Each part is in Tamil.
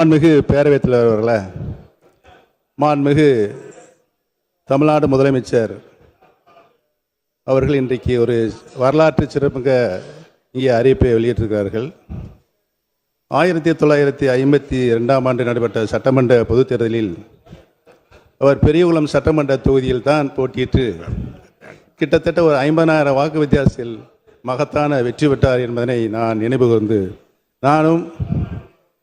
மாண்புமிகு பேரவைத் தலைவர் அவர்களே மாண்புமிகு தமிழ்நாடு முதலமைச்சர் அவர்கள் இன்றைக்கு ஒரு வரலாற்று சிறப்புங்க இங்கே அறிவிப்பை வெளியிட்டிருக்கிறார்கள். ஆயிரத்தி தொள்ளாயிரத்தி ஐம்பத்தி ரெண்டாம் ஆண்டு நடைபெற்ற சட்டமன்ற பொதுத் தேர்தலில் அவர் பெரியகுளம் சட்டமன்ற தொகுதியில் தான் போட்டியிட்டு கிட்டத்தட்ட ஒரு ஐம்பதாயிரம் வாக்கு வித்தியாசத்தில் மகத்தான வெற்றி பெற்றார் என்பதனை நான் நினைவு கூர்ந்து நானும்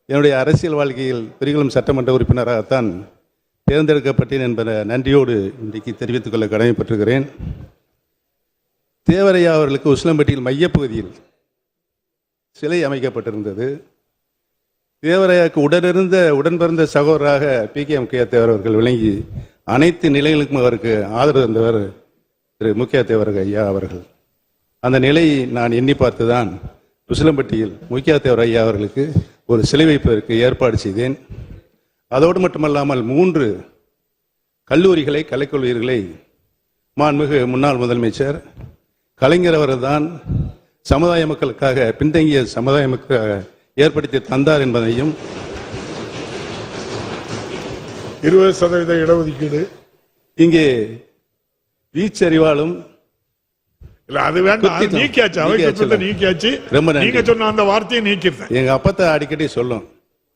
என்னுடைய அரசியல் வாழ்க்கையில் பெரிகுளம் சட்டமன்ற உறுப்பினராகத்தான் தேர்ந்தெடுக்கப்பட்டேன் என்பதை நன்றியோடு இன்றைக்கு தெரிவித்துக் கொள்ள கடமைப்பட்டிருக்கிறேன். தேவரையா அவர்களுக்கு உசிலம்பட்டியில் மையப்பகுதியில் சிலை அமைக்கப்பட்டிருந்தது. தேவரையாவுக்கு உடனிருந்த உடன் பிறந்த சகோதரராக P. K. M. K Thevar அவர்கள் விளங்கி அனைத்து நிலைகளுக்கும் அவருக்கு ஆதரவு தந்தவர் திரு. முக்கிய தேவர் ஐயா அவர்கள். அந்த நிலையை நான் எண்ணி பார்த்துதான் உசிலம்பட்டியில் முக்கிய தேவர் ஐயா அவர்களுக்கு ஒரு சிலை வைப்பதற்கு ஏற்பாடு செய்தேன். அதோடு மட்டுமல்லாமல் மூன்று கல்லூரிகளை கலைக்கல்லூரிகளை மாண்புமிகு முன்னாள் முதலமைச்சர் கலைஞர் அவர்கள்தான் சமுதாய மக்களுக்காக பின்தங்கிய சமுதாய மக்களுக்காக ஏற்படுத்தி தந்தார் என்பதையும் இருபது சதவீத இடஒதுக்கீடு. இங்கே வீச்சறிவாலும் இல்ல அது வேண்டாம். நீக்கியாச்சு. அவை நீக்கியாச்சு. குற்றத்தை நீக்கியாச்சு. ரொம்ப. நீங்க சொன்ன அந்த வார்த்தையை நீக்கிருந்தேன் எங்க அப்பத்தை அடிக்கடி சொல்லும்.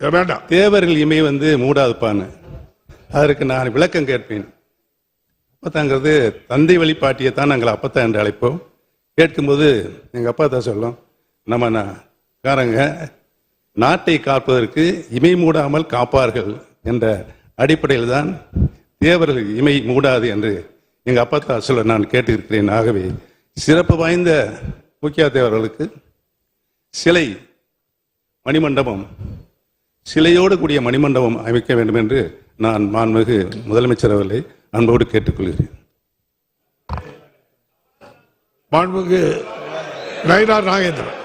வேண்டாம். தேவர்கள் இமை வந்து மூடாதுப்பான்னு. அதற்கு நான் விளக்கம் கேட்பேன். அப்பத்தாங்கிறது தந்தை வழிபாட்டியை தான் நாங்கள் அப்பத்தா என்று அழைப்போம். கேட்கும்போது எங்க அப்பா தான் சொல்லும் நம்ம நான் காரங்க நாட்டை காப்பதற்கு இமை மூடாமல் காப்பார்கள் என்ற அடிப்படையில் தான் தேவர்கள் இமை மூடாது என்று எங்க அப்பா தான் சொல்ல நான் கேட்டிருக்கிறேன். ஆகவே சிறப்பு வாய்ந்த முக்கிய தேவர்களுக்கு சிலை மணிமண்டபம் சிலையோடு கூடிய மணிமண்டபம் அமைக்க வேண்டும் என்று நான் மாண்புமிகு முதலமைச்சர் அவர்களை அன்போடு கேட்டுக்கொள்கிறேன். மாண்புக்கு நயினார் நாகேந்திரன்.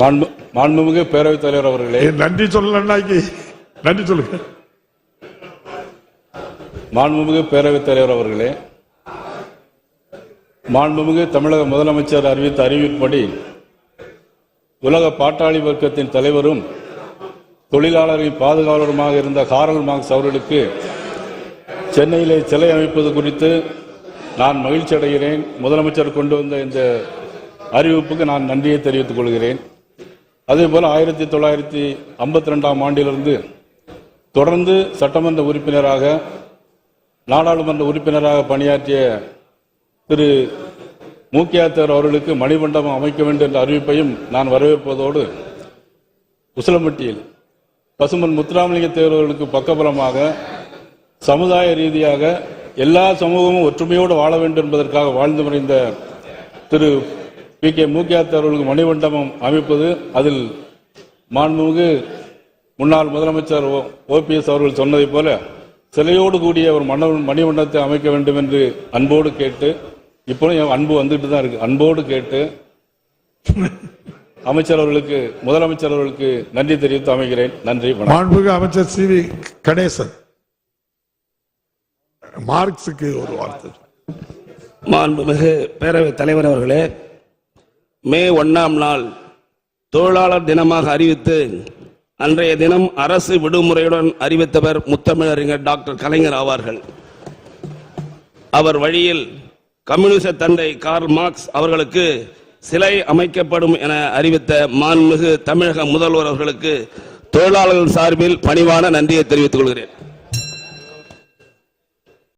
மாண்புமிகு பேரவைத் தலைவர் அவர்களே. நன்றி சொல்லலன்னாக்கி நன்றி சொல்லுங்க மாண்புமிகு பேரவைத் தலைவர் அவர்களே மாண்புமிகு தமிழக முதலமைச்சர் அறிவித்த அறிவிப்படி உலக பாட்டாளி வர்க்கத்தின் தலைவரும் தொழிலாளர்களின் பாதுகாவலருமாக இருந்த காரல் மார்க்ஸ் அவர்களுக்கு சென்னையிலே சிலை அமைப்பது குறித்து நான் மகிழ்ச்சி அடைகிறேன் முதலமைச்சர் கொண்டு வந்த இந்த அறிவிப்புக்கு நான் நன்றியை தெரிவித்துக் கொள்கிறேன். அதே போல் ஆயிரத்தி தொள்ளாயிரத்தி ஐம்பத்தி ரெண்டாம் ஆண்டிலிருந்து தொடர்ந்து சட்டமன்ற உறுப்பினராக நாடாளுமன்ற உறுப்பினராக பணியாற்றிய திரு. மூக்கியாத்தர் அவர்களுக்கு மணிமண்டபம் அமைக்க வேண்டும் என்ற அறிவிப்பையும் நான் வரவேற்பதோடு உசிலம்பட்டியில் பசுமன் முத்துராமலிங்க தேர்வர்களுக்கு பக்கபலமாக சமுதாய ரீதியாக எல்லா சமூகமும் ஒற்றுமையோடு வாழ வேண்டும் என்பதற்காக வாழ்ந்து மறைந்த திரு. பி கே மூக்கியாத்தர் அவர்களுக்கு மணிமண்டபம் அமைப்பது அதில் மாண்புமிகு முன்னாள் முதலமைச்சர் ஓபிஎஸ் அவர்கள் சொன்னதைப் போல சிலையோடு கூடிய ஒரு மண மணிமண்டபத்தை அமைக்க வேண்டும் என்று அன்போடு கேட்டு இப்போதும் என் அன்பு வந்துட்டு தான் இருக்கு. அன்போடு கேட்டு அமைச்சர் அவர்களுக்கு முதலமைச்சர் அவர்களுக்கு நன்றி தெரிவித்து அமைகிறேன். நன்றி வணக்கம். மாண்புக்கு அமைச்சர் சி வி கணேசன். மார்க்ஸுக்கு ஒரு வார்த்தை. மாண்புமிகு பேரவைத் தலைவர் அவர்களே மே ஒன்றாம் நாள் தொழிலாளர் தினமாக அறிவித்து அன்றைய தினம் அரசு விடுமுறையுடன் அறிவித்தவர் முத்தமிழறிஞர் டாக்டர் கலைஞர் ஆவார்கள் அவர் வழியில் கம்யூனிச தந்தை கார்ல் மார்க்ஸ் அவர்களுக்கு சிலை அமைக்கப்படும் என அறிவித்த மாண்புமிகு தமிழக முதல்வர் அவர்களுக்கு தொழிலாளர்கள் சார்பில் பணிவான நன்றியை தெரிவித்துக் கொள்கிறேன்.